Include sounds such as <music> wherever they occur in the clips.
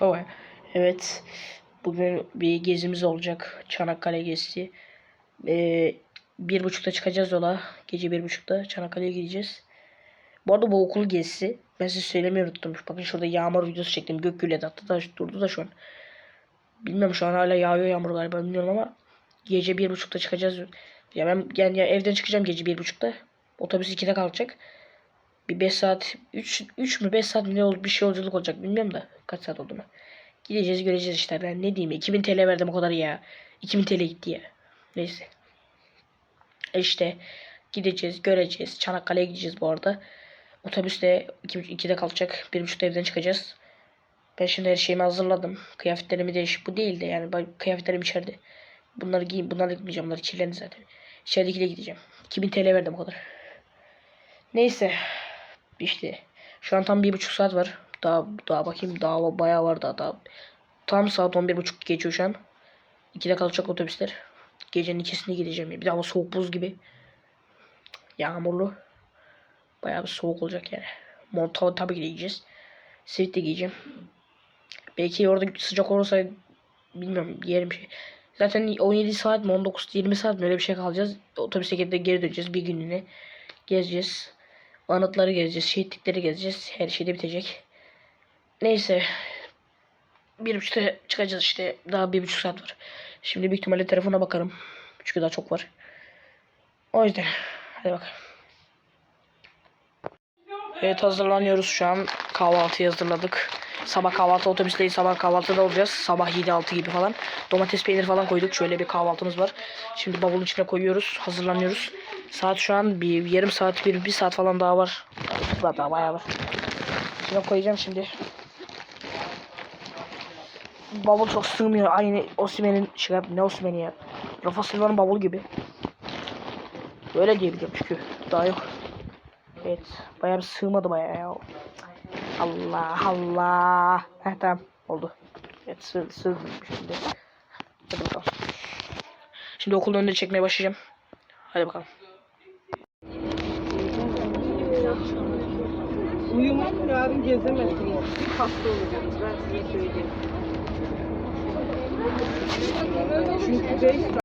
bak. Evet. Bugün bir gezimiz olacak. Çanakkale gezisi. Ee, bir buçukta çıkacağız yola. Gece bir buçukta Çanakkale'ye gideceğiz. Bu arada bu okul gezisi. Ben size söylemeyi unuttum. Bakın şurada yağmur videosu çektim. Gök gürledi hatta da durdu da şu an. Bilmiyorum şu an hala yağıyor yağmur galiba bilmiyorum ama gece bir buçukta çıkacağız. Ya ben yani ya evden çıkacağım gece bir buçukta. Otobüs 2'de kalkacak. Bir 5 saat 3 3 mü 5 saat mi ne olur bir şey yolculuk olacak bilmiyorum da kaç saat oldu mu. Gideceğiz göreceğiz işte ben ne diyeyim 2000 TL verdim o kadar ya. 2000 TL gitti ya. Neyse. E İşte gideceğiz göreceğiz. Çanakkale'ye gideceğiz bu arada. Otobüste 2'de kalkacak. 1.30'da evden çıkacağız. Ben şimdi her şeyimi hazırladım. Kıyafetlerimi değiş bu değil de yani ben kıyafetlerim içeride. Bunları giyeyim. Bunları gitmeyeceğim. Bunlar kirlendi zaten. İçeridekiyle gideceğim. 2000 TL verdim o kadar. Neyse. İşte. Şu an tam bir buçuk saat var. Daha daha bakayım daha bayağı var daha. daha. Tam saat 11.30 geçiyor şu an. 2'de kalacak otobüsler. Gecenin ikisinde gideceğim. Bir de hava soğuk buz gibi. Yağmurlu. Bayağı bir soğuk olacak yani. Mont tabii giyeceğiz. Sivit de giyeceğim. Belki orada sıcak olursa bilmiyorum giyerim şey. Zaten 17 saat mi 19 20 saat mi öyle bir şey kalacağız. Otobüse geri döneceğiz bir gününe. Gezeceğiz. Anıtları gezeceğiz. Şehitlikleri gezeceğiz. Her şey de bitecek. Neyse. Bir buçukta çıkacağız işte. Daha bir buçuk saat var. Şimdi büyük ihtimalle telefona bakarım. Çünkü daha çok var. O yüzden. Hadi bakalım. Evet hazırlanıyoruz şu an. Kahvaltıyı hazırladık. Sabah kahvaltı otobüsteyiz. Sabah kahvaltıda olacağız. Sabah 7-6 gibi falan. Domates peynir falan koyduk. Şöyle bir kahvaltımız var. Şimdi bavulun içine koyuyoruz. Hazırlanıyoruz. Saat şu an bir yarım saat, bir, bir saat falan daha var. Daha, daha bayağı var. İçine koyacağım şimdi. Bavul çok sığmıyor. Aynı Osimhen'in şey ne Osimhen'i ya. Rafa Silva'nın bavulu gibi. Böyle diyebiliyorum çünkü. Daha yok. Evet. Bayağı bir sığmadı bayağı ya. Allah Allah. Heh tamam oldu. Evet sığdım şimdi. Hadi bakalım. Şimdi okulun önünde çekmeye başlayacağım. Hadi bakalım. Uyumayın yarın gezemezsiniz. Hasta olacaksınız ben size söyleyeyim. Çünkü 5 saat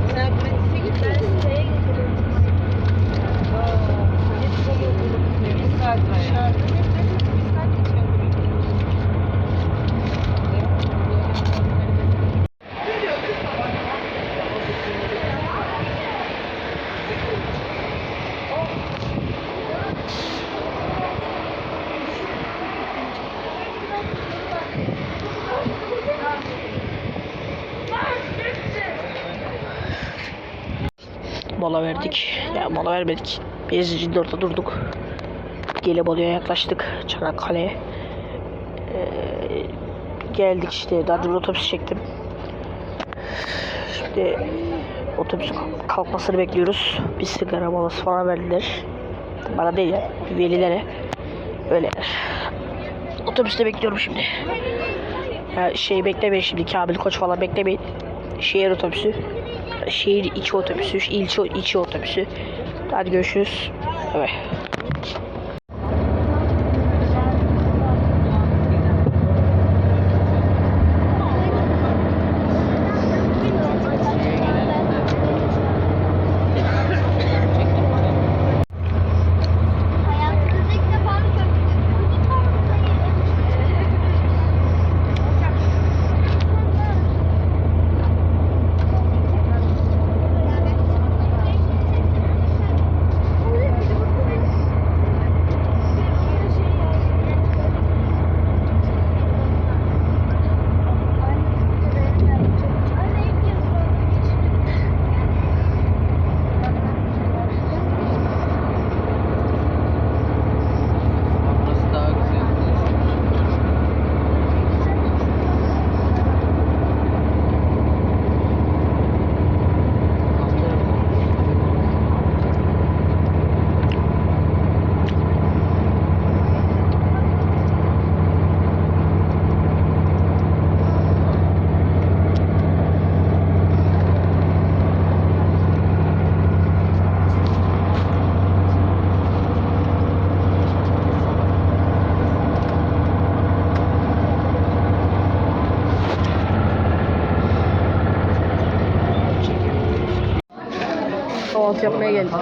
sen Metis'e git. Ben siteye gidiyorum. Bir saat var. Bir saat geçiyor. Mola verdik. Ya mola vermedik. Biz orada durduk. Gelibolu'ya yaklaştık. Çanakkale'ye. Ee, geldik işte. Daha demin otobüs çektim. Şimdi otobüs kalkmasını bekliyoruz. Bir sigara molası falan verdiler. Bana değil ya. Velilere. Öyle. Otobüste bekliyorum şimdi. Ya şey beklemeyin şimdi. Kamil Koç falan beklemeyin. Şehir otobüsü. Şehir içi otobüsü, ilçe içi otobüsü. Hadi görüşürüz. Evet. Yapmaya geldik.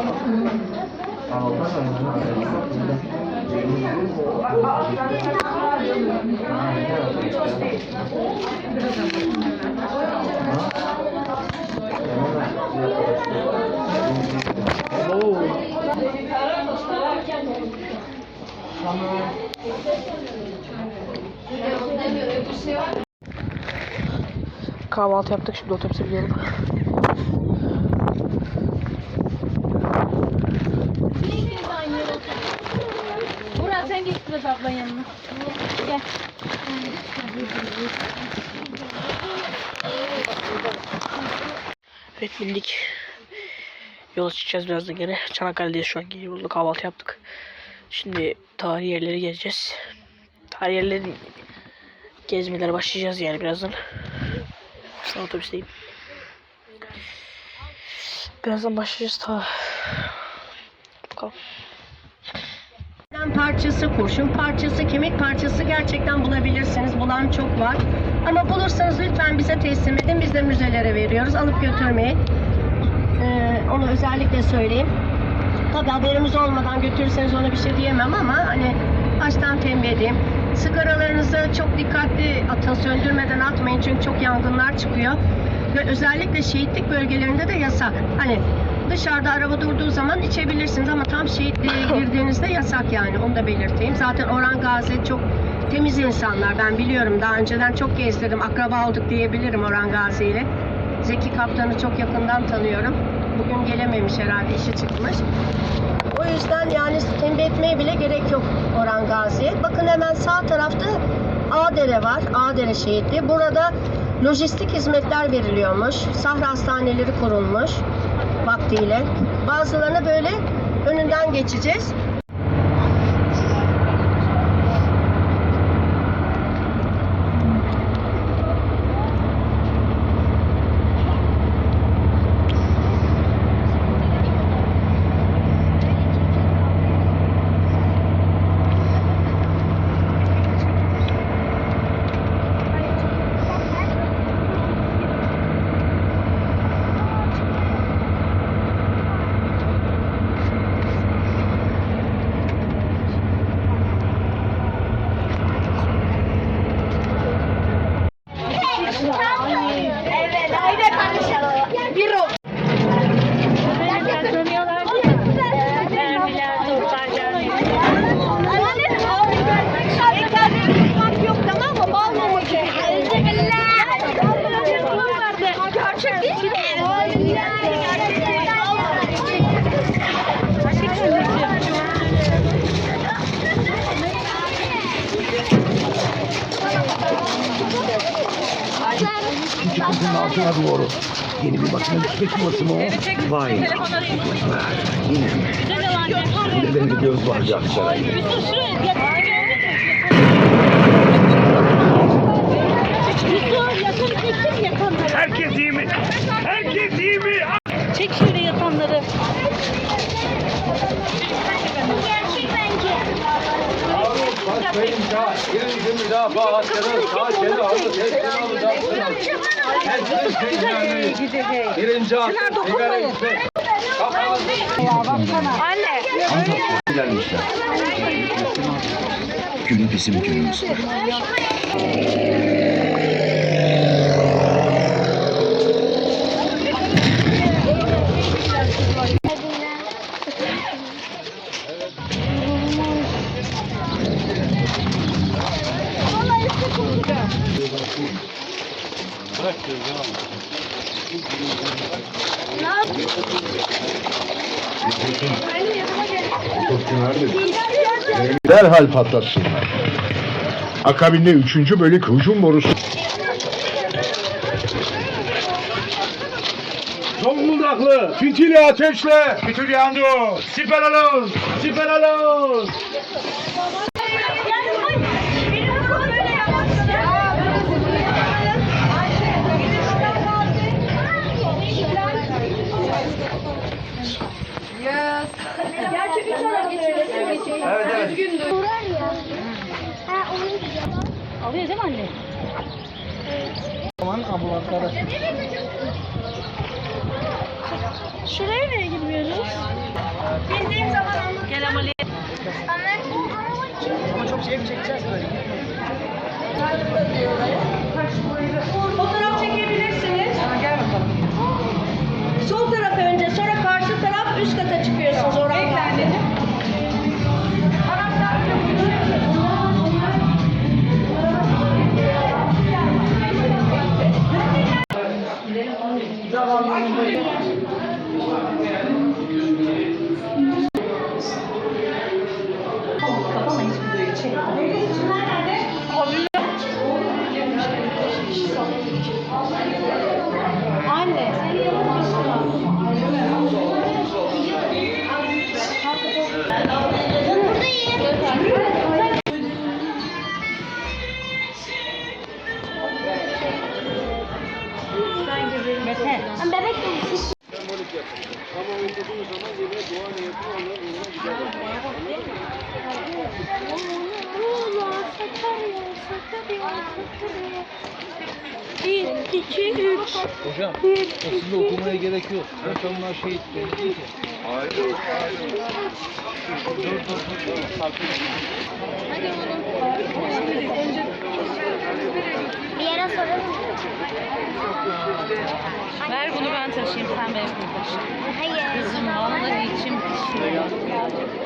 Kahvaltı yaptık şimdi otobüse gidiyorum. Biraz ablanın yanına. Gel. Evet bindik. Yola çıkacağız birazdan gene. Çanakkale'deyiz şu an. Yolda kahvaltı yaptık. Şimdi tarihi yerleri gezeceğiz. Tarihi yerleri gezmelere başlayacağız yani birazdan. Şu otobüsteyim. Birazdan başlayacağız ta. Bakalım. Parçası, kurşun parçası, kemik parçası gerçekten bulabilirsiniz. Bulan çok var. Ama bulursanız lütfen bize teslim edin. Biz de müzelere veriyoruz. Alıp götürmeyin. Ee, onu özellikle söyleyeyim. Tabii haberimiz olmadan götürürseniz ona bir şey diyemem ama hani baştan tembih edeyim. Sigaralarınızı çok dikkatli atın, söndürmeden atmayın çünkü çok yangınlar çıkıyor. Ve özellikle şehitlik bölgelerinde de yasak. Hani dışarıda araba durduğu zaman içebilirsiniz ama tam şehitliğe <coughs> girdiğinizde yasak yani onu da belirteyim. Zaten Orhan Gazi çok temiz insanlar ben biliyorum daha önceden çok gezdirdim akraba olduk diyebilirim Orhan Gazi ile. Zeki Kaptan'ı çok yakından tanıyorum. Bugün gelememiş herhalde işi çıkmış. O yüzden yani tembih etmeye bile gerek yok Orhan Gazi'ye. Bakın hemen sağ tarafta Ağdere var. Ağdere şehitliği. Burada lojistik hizmetler veriliyormuş. Sahra hastaneleri kurulmuş vaktiyle. Bazılarına böyle önünden geçeceğiz. Evet, haydi konuşalım. Bir o. Tanıyorlardı ya. Mermiler, toplarlar. yok tamam mı? Bal mumu gibi. Gerçek değil mi? Bunun altına doğru. Yeni bir makine düşme çubası mı o? Vay. Yine mi? Bir de benim bir göz var Cahşar'a. Herkes iyi mi? Birinci at. Sigara içme. Gelmişler. Gülün bizim Derhal patlatsınlar. Akabinde üçüncü bölük hücum borusu. Zonguldaklı fitili ateşle. Fitil yandı. Siper alın. Siper alın. Alıyor değil mi anne? Aman ambulanslara. Şuraya niye girmiyoruz? Bindiğim zaman anlatacağım. Gel Amali. Fotoğraf çekebilirsiniz. Bir, iki, üç. Hocam aslında okumaya gerek yok. Zaten onlar şehit değil ki. Bir yere soralım. Ver bunu ben taşıyayım sen benim taşı. Hayır. Kızım vallahi içim pişiyor.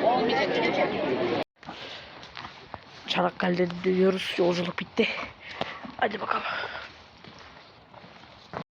Olmayacak. Çanakkale'de diyoruz. Yolculuk bitti. Hadi bakalım.